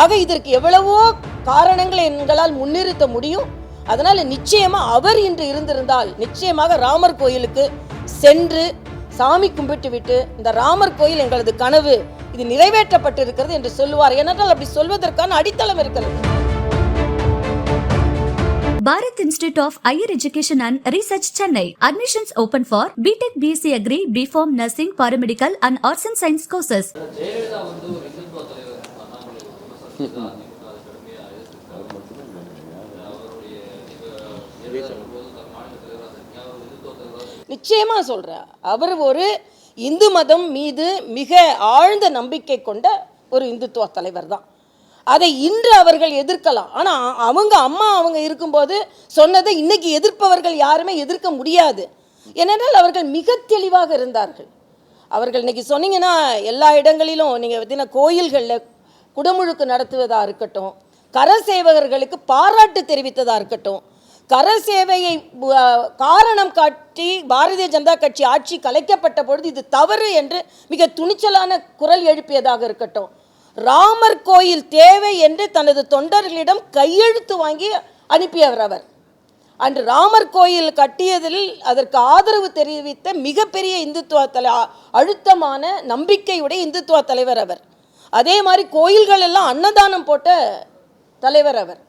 ஆக இதற்கு எவ்வளவோ காரணங்களை எங்களால் முன்னிறுத்த முடியும். அதனால நிச்சயமா அவர் இன்று இருந்திருந்தால் நிச்சயமாக ராமர் கோயிலுக்கு சென்று சாமி கும்பிட்டு விட்டு இந்த ராமர் கோயில் எங்களது கனவு இது நிறைவேற்றப்பட்டிருக்கிறது என்று சொல்லுவார். ஏனென்றால் அப்படி சொல்வதற்கான அடித்தளம் இருக்கிறது. Bharath institute of higher education and research Chennai. Admissions open for BTech BSc agri BPharm nursing paramedical and arts and science courses நிச்சயமாக சொல்கிறேன் அவர் நிச்சயமா அவர் ஒரு இந்து மதம் மீது மிக ஆழ்ந்த நம்பிக்கை கொண்ட ஒரு இந்துத்துவ தலைவர் தான். அதை இன்று அவர்கள் எதிர்க்கலாம். ஆனா அவங்க அம்மா அவங்க இருக்கும்போது சொன்னதை இன்னைக்கு எதிர்ப்பவர்கள் யாருமே எதிர்க்க முடியாது. ஏனென்றால் அவர்கள் மிக தெளிவாக இருந்தார்கள். அவர்கள் இன்னைக்கு சொன்னீங்கன்னா எல்லா இடங்களிலும் நீங்கள் பார்த்தீங்கன்னா கோயில்களில் குடமுழுக்கு நடத்துவதாக இருக்கட்டும் கர சேவகர்களுக்கு பாராட்டு தெரிவித்ததாக இருக்கட்டும் கர சேவையை காரணம் காட்டி பாரதிய ஜனதா கட்சி ஆட்சி கலைக்கப்பட்ட பொழுது இது தவறு என்று மிக துணிச்சலான குரல் எழுப்பியதாக இருக்கட்டும். ராமர் கோயில் தேவை என்று தனது தொண்டர்களிடம் கையெழுத்து வாங்கி அனுப்பியவர் அவர். அன்று ராமர் கோயில் கட்டியதில் அதற்கு ஆதரவு தெரிவித்த மிகப்பெரிய இந்துத்துவ தலை அழுத்தமான நம்பிக்கையுடைய இந்துத்துவ தலைவர் அவர். அதே மாதிரி கோயில்கள் எல்லாம் அன்னதானம் போட்ட தலைவர் அவர்.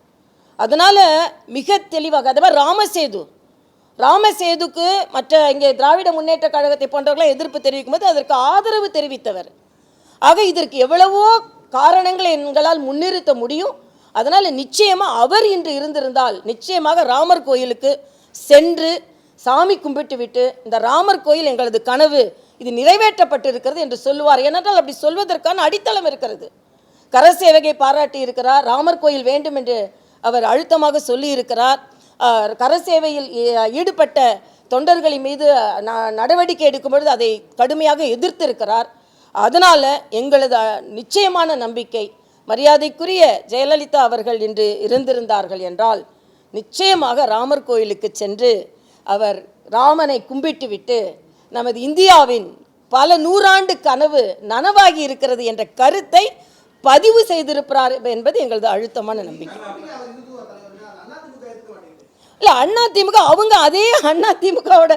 அதனால் மிக தெளிவாக அதே மாதிரி ராமசேது. ராமசேதுக்கு மற்ற இங்கே திராவிட முன்னேற்ற கழகத்தை போன்றவர்களாம் எதிர்ப்பு தெரிவிக்கும் போது அதற்கு ஆதரவு தெரிவித்தவர். ஆக இதற்கு எவ்வளவோ காரணங்களை எங்களால் முன்னிறுத்த முடியும். அதனால் நிச்சயமாக அவர் இன்று இருந்திருந்தால் நிச்சயமாக ராமர் கோயிலுக்கு சென்று சாமி கும்பிட்டு விட்டு இந்த ராமர் கோயில் எங்களது கனவு இது நிறைவேற்றப்பட்டிருக்கிறது என்று சொல்லுவார். ஏனென்றால் அப்படி சொல்வதற்கான அடித்தளம் இருக்கிறது. கரசேவகை பாராட்டி இருக்கிறார். ராமர் கோயில் வேண்டும் என்று அவர் அழுத்தமாக சொல்லி இருக்கிறார் கரசேவையில் ஈடுபட்ட தொண்டர்களின் மீது ந- நடவடிக்கை எடுக்கும் பொழுது அதை கடுமையாக எதிர்த்திருக்கிறார். அதனால் எங்களது நிச்சயமான நம்பிக்கை மரியாதைக்குரிய ஜெயலலிதா அவர்கள் இன்று இருந்திருந்தார்கள் என்றால் நிச்சயமாக ராமர் கோயிலுக்கு சென்று அவர் ராமனை கும்பிட்டு விட்டு நமது இந்தியாவின் பல நூறாண்டு கனவு நனவாகி இருக்கிறது என்ற கருத்தை பதிவு செய்திருக்கிறார் என்பது எங்களது அழுத்தமான நம்பிக்கை. இல்லை அண்ணா திமுக அவங்க அதே அண்ணா திமுகவோட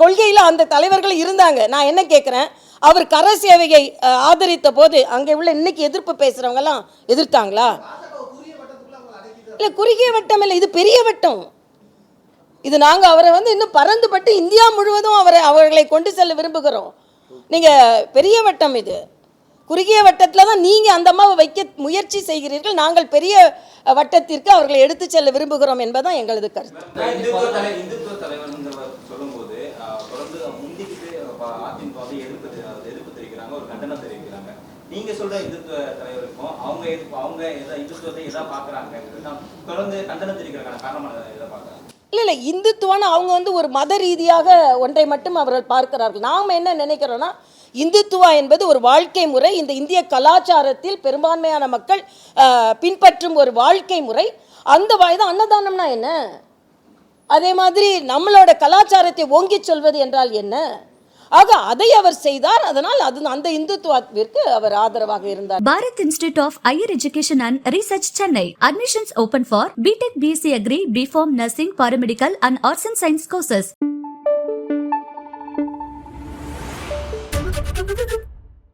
கொள்கையில் அந்த தலைவர்கள் இருந்தாங்க. நான் என்ன கேட்குறேன் அவர் கர சேவையை ஆதரித்த போது அங்கே உள்ள இன்னைக்கு எதிர்ப்பு பேசுகிறவங்கலாம் எதிர்த்தாங்களா? இல்லை குறுகிய வட்டம் இல்லை இது பெரிய வட்டம். இது நாங்கள் அவரை வந்து இன்னும் பறந்துபட்டு இந்தியா முழுவதும் அவரை அவர்களை கொண்டு செல்ல விரும்புகிறோம். நீங்கள் பெரிய வட்டம் இது. குறுகிய வட்டத்தில் தான் நீங்கள் அந்த அம்மாவை வைக்க முயற்சி செய்கிறீர்கள். நாங்கள் பெரிய வட்டத்திற்கு அவர்களை எடுத்து செல்ல விரும்புகிறோம் என்பதுதான் எங்களது கருத்து. நீங்க சொல்ற இந்துத்துவ தலைவருக்கும் அவங்க அவங்க இந்துத்துவத்தை எதா பாக்குறாங்க தொடர்ந்து கண்டனம் தெரிவிக்கிறதுக்கான காரணமான இதை பாக்குறாங்க இல்லை இல்லை இந்துத்துவம்னு அவங்க வந்து ஒரு மத ரீதியாக ஒன்றை மட்டும் அவர்கள் பார்க்கிறார்கள். நாம் என்ன நினைக்கிறோன்னா இந்துத்துவா என்பது ஒரு வாழ்க்கை முறை. இந்த இந்திய கலாச்சாரத்தில் பெரும்பான்மையான மக்கள் பின்பற்றும் ஒரு வாழ்க்கை முறை. அந்த வாய்தான் அன்னதானம்னா என்ன? அதே மாதிரி நம்மளோட கலாச்சாரத்தை ஓங்கிச் சொல்வது என்றால் என்ன? ஆக அதை அவர் செய்தார் அதனால் அது அந்த இந்துத்துவத்திற்கு அவர் ஆதரவாக இருந்தார் Bharath institute of higher education and research Chennai admissions open for BTech BSc agri BPharm nursing paramedical and arts and science courses